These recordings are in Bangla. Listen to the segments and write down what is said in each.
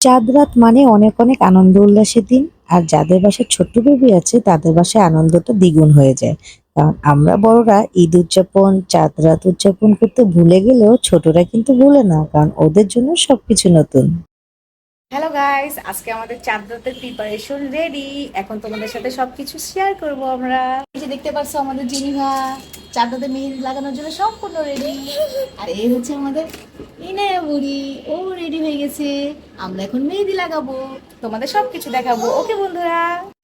চাঁদ রাত মানে অনেক অনেক আনন্দ উল্লাসের দিন, আর যাদের বাসায় ছোট্ট বেবি আছে, তাদের বাসায় আনন্দটা দ্বিগুণ হয়ে যায়। কারণ আমরা বড়রা ঈদ উদযাপন, চাঁদ রাত উদযাপন করতে ভুলে গেলেও ছোটরা কিন্তু ভুলে না, কারণ ওদের জন্য সবকিছু নতুন। হ্যালো গাইস আজকে আমাদের চাঁদ রাতের প্রিপারেশন রেডি এখন তোমাদের সাথে সবকিছু শেয়ার করব আমরা। এই যে দেখতে পাচ্ছ আমাদের জিনিভা চাঁদ রাতে মেহেন্দি লাগানোর জন্য সম্পূর্ণ রেডি আর এই হচ্ছে আমাদের ইনায়া বুড়ি, ও রেডি হয়ে গেছে। আমরা এখন মেহেদি লাগাবো, তোমাদের সবকিছু দেখাবো। ওকে বন্ধুরা।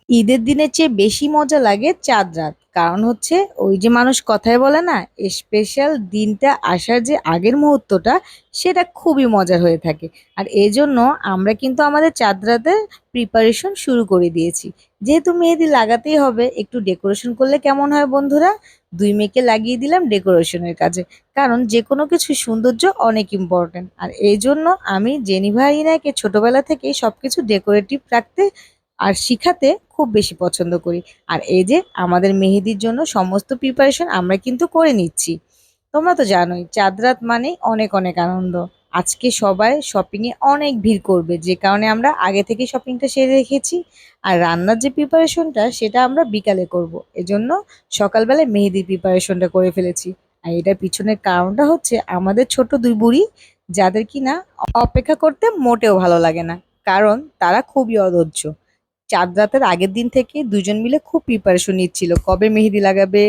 ঈদের দিনের চেয়ে বেশি মজা লাগে চাঁদ রাত। কারণ হচ্ছে ওই যে মানুষ কথায় বলে না স্পেশাল দিনটা আসার যে আগের মুহূর্তটা, সেটা খুবই মজার হয়ে থাকে। আর এই জন্য আমরা কিন্তু আমাদের চাঁদ রাতের প্রিপারেশন শুরু করে দিয়েছি। যেহেতু মেহেদি লাগাতেই হবে, একটু ডেকোরেশন করলে কেমন হয় বন্ধুরা? দুই মেয়েকে লাগিয়ে দিলাম ডেকোরেশনের কাজে। কারণ যে কোনো কিছু সৌন্দর্য অনেক ইম্পর্ট্যান্ট আর এই জন্য আমি, জেনিভা ইনাকে ছোটবেলা থেকেই সব কিছু ডেকোরেটিভ রাখতে আর শিখাতে খুব বেশি পছন্দ করি। আর এই যে আমাদের মেহেদির জন্য সমস্ত প্রিপারেশন আমরা কিন্তু করে নিচ্ছি। তোমরা তো জানোই, চাঁদ রাত মানে অনেক অনেক আনন্দ। আজকে সবাই শপিংয়ে অনেক ভিড় করবে, যে কারণে আমরা আগে থেকে শপিংটা সেরে রেখেছি। আর রান্নার যে প্রিপারেশনটা সেটা আমরা বিকালে করব। এজন্য সকালবেলায় মেহেদির প্রিপারেশনটা করে ফেলেছি। আর এটার পিছনের কারণটা হচ্ছে আমাদের ছোট দুই বুড়ি, যাদের কি না অপেক্ষা করতে মোটেও ভালো লাগে না। কারণ তারা খুবই অধৈর্য। চাঁদ রাতের আগের দিন থেকে দুজন মিলে খুব প্রিপারেশন নিচ্ছিল। কবে মেহেদি লাগাবে,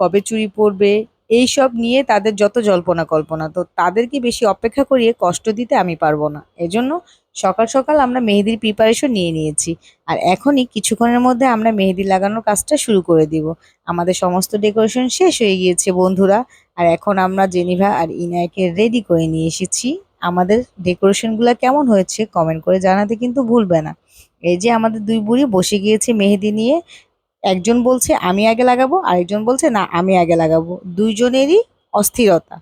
কবে চুরি পরবে এই সব নিয়ে তাদের যত জল্পনা কল্পনা। তো তাদেরকে বেশি অপেক্ষা করিয়ে কষ্ট দিতে আমি পারব না। এজন্য সকাল সকাল আমরা মেহেদির প্রিপারেশন নিয়ে নিয়েছি। আর এখনই কিছুক্ষণের মধ্যে আমরা মেহেদি লাগানোর কাজটা শুরু করে দিব। আমাদের সমস্ত ডেকোরেশন শেষ হয়ে গিয়েছে বন্ধুরা। আর এখন আমরা জেনিভা আর ইনায়কে রেডি করে নিয়ে এসেছি। আমাদের ডেকোরেশনগুলো কেমন হয়েছে কমেন্ট করে জানাতে কিন্তু ভুলবে না। এই যে আমাদের দুই বুড়ি বসে গিয়েছে মেহেদি নিয়ে একজন বলছে আমি আগে লাগাবো আরেকজন বলছে না আমি আগে লাগাবো দুইজনেরই অস্থিরতা।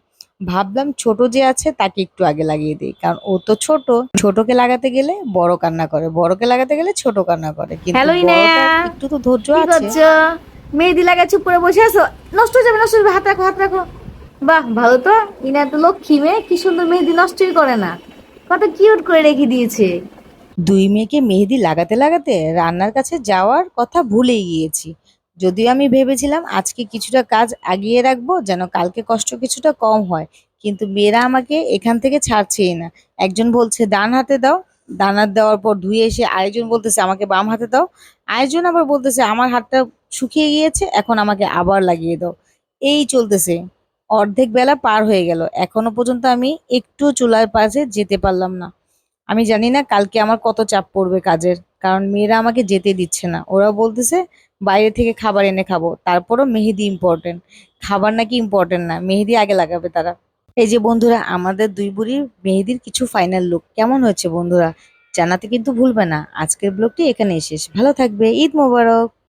ভাবলাম ছোট যে আছে তাকে একটু আগে লাগিয়ে দিই কারণ ও তো ছোট। ছোটকে লাগাতে গেলে বড় কান্না করে বড়কে লাগাতে গেলে ছোট কান্না করে। কিন্তু। একটু তো ধৈর্য আছে। মেহেদি লাগা চুপ করে বসে আছো? নষ্ট হয়ে যাবে নষ্ট হয়ে যাবে। হাত রাখো হাত রাখো। বাহ ভালো তো। ইনা তো লক্ষ্মী মেয়ে কি সুন্দর মেহেদি নষ্টই করে না। কত কিউট করে রেখে দিয়েছে। দুই মেয়েকে মেহেদি লাগাতে লাগাতে রান্নার কাছে যাওয়ার কথা ভুলেই গিয়েছি। যদিও আমি ভেবেছিলাম আজকে কিছুটা কাজ আগিয়ে রাখব, যেন কালকে কষ্ট কিছুটা কম হয়, কিন্তু মেয়েরা আমাকে এখান থেকে ছাড়ছেই না। একজন বলছে ডান হাতে দাও। হাত দেওয়ার পর ধুয়ে এসে আরেকজন বলতেছে, আমাকে বাম হাতে দাও। আরেকজন আবার বলতেছে, আমার হাতটা শুকিয়ে গিয়েছে, এখন আমাকে আবার লাগিয়ে দাও। এই চলতেছে। অর্ধেক বেলা পার হয়ে গেল। এখনও পর্যন্ত আমি একটু চুলার পাশে যেতে পারলাম না। আমি জানি না কালকে আমার কত চাপ পড়বে কাজের, কারণ মেয়েরা আমাকে যেতে দিচ্ছে না। ওরা বলতেছে, বাইরে থেকে খাবার এনে খাব। তারপরও মেহেদি ইম্পর্টেন্ট খাবার নাকি ইম্পর্টেন্ট না, মেহেদি আগে লাগাবে তারা। এই যে বন্ধুরা, আমাদের দুই বুড়ির মেহেদির কিছু ফাইনাল লুক কেমন হয়েছে বন্ধুরা? জানাতে কিন্তু ভুলবে না। আজকের ব্লগটি এখানে শেষ। ভালো থাকবে। ঈদ মোবারক!